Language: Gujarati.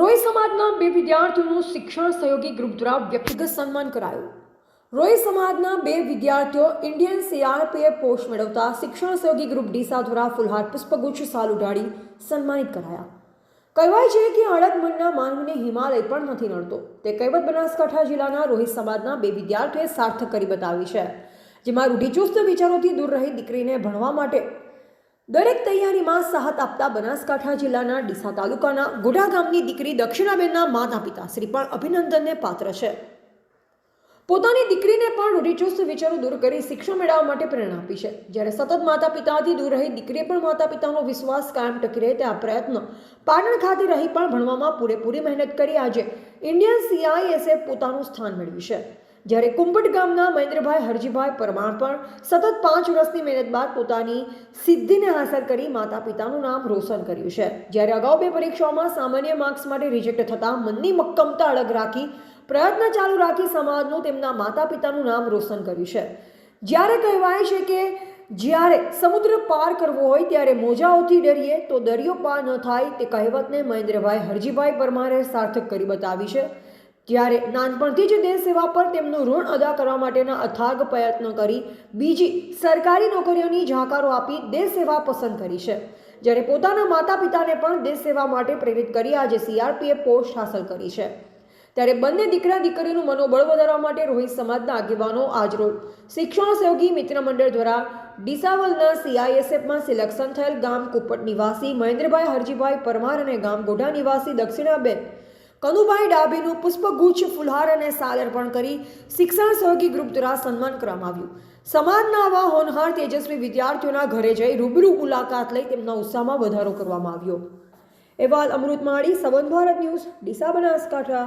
સમાજના બે વિદ્યાર્થીઓનું શિક્ષણ સહયોગી ગ્રુપ દ્વારા વ્યક્તિગત સન્માન કરાયું. રોય સમાજના બે વિદ્યાર્થીઓ ઇન્ડિયન સીઆરપીએફ પોસ્ટ મેળવતા શિક્ષણ સહયોગી ગ્રુપ ડીસા દ્વારા ફુલહાર પુષ્પગુચ્છ સાલ ઉડાડી સન્માનિત કરાયા. કહેવાય છે કે અડગ મનના માનવીને હિમાલય પણ નથી નડતો. તે કહેવત બનાસકાંઠા જિલ્લાના રોહિત સમાજના બે વિદ્યાર્થીઓએ સાર્થક કરી બતાવી છે. જેમાં રૂઢિચુસ્ત વિચારોથી દૂર રહી દીકરીને ભણવા માટે દરેક તૈયારીમાં સાહત આપતા બનાસકાંઠા જિલ્લાના ડીસા તાલુકાના ગોઢા ગામની દીકરી દક્ષિણાબેનના માતા પિતા શ્રી પણ અભિનંદનને પાત્ર છે. પોતાની દીકરીને પણ રૂઢિચુસ્ત વિચારો દૂર કરી શિક્ષણ મેળવવા માટે પ્રેરણા આપી છે. જ્યારે સતત માતા પિતાથી દૂર રહી દીકરીએ પણ માતા પિતાનો વિશ્વાસ કાયમ ટકી રહે તે આ પ્રયત્ન પાટણ ખાતે રહી પણ ભણવામાં પૂરેપૂરી મહેનત કરી આજે ઇન્ડિયન સીઆઈએસએફ પોતાનું સ્થાન મેળવ્યું છે. જ્યારે કુંભટ ગામના મહેન્દ્રભાઈ હરજીભાઈ પરમાર પણ સતત પાંચ વર્ષની મહેનત બાદ પોતાની સિદ્ધિને હાંસલ કરી માતા પિતાનું નામ રોશન કર્યું છે. જ્યારે અગાઉ બે પરીક્ષાઓમાં સામાન્ય માર્ક્સ માટે રિજેક્ટ થતાં મનની મક્કમતા અડગ રાખી પ્રયત્ન ચાલુ રાખી સમાજનું તેમના માતા પિતાનું નામ રોશન કર્યું છે. જ્યારે કહેવાય છે કે જ્યારે સમુદ્ર પાર કરવો હોય ત્યારે મોજાઓથી ડરીએ તો દરિયો પાર ન થાય તે કહેવતને મહેન્દ્રભાઈ હરજીભાઈ પરમારે સાર્થક કરી બતાવી છે. જ્યારે નાનપણથી જ દેશ સેવા પર તેમનું ઋણ અદા કરવા માટેના અથાગ પ્રયત્નો કરી બીજી સરકારી નોકરીઓની ઝાંકારો આપી દેશ સેવા પસંદ કરી છે. જ્યારે પોતાના માતા પિતાને પણ દેશ સેવા માટે પ્રેરિત કરી આજે સીઆરપીએફ પોસ્ટ હાંસલ કરી છે. ત્યારે બંને દીકરા દીકરીનું મનોબળ વધારવા માટે રોહિત સમાજના આગેવાનો આજરોજ શિક્ષણ સહયોગી મિત્ર મંડળ દ્વારા ડીસાવલના સીઆઈએસએફમાં સિલેક્શન થયેલ ગામ કુપટ નિવાસી મહેન્દ્રભાઈ હરજીભાઈ પરમાર અને ગામ ગોઢા નિવાસી દક્ષિણાબેન કનુભાઈ ડાભીનું પુષ્પગુચ્છ, ફુલહાર અને સાલ અર્પણ કરી શિક્ષણ સહયોગી ગ્રુપ દ્વારા સન્માન કરવામાં આવ્યું. સમાજના આવા હોનહાર, તેજસ્વી વિદ્યાર્થીઓના ઘરે જઈ રૂબરૂ મુલાકાત લઈ તેમના ઉત્સાહમાં વધારો કરવામાં આવ્યો. અહેવાલ અમૃત માળી સંબંધ ભારત ન્યૂઝ, ડીસા બનાસકાંઠા.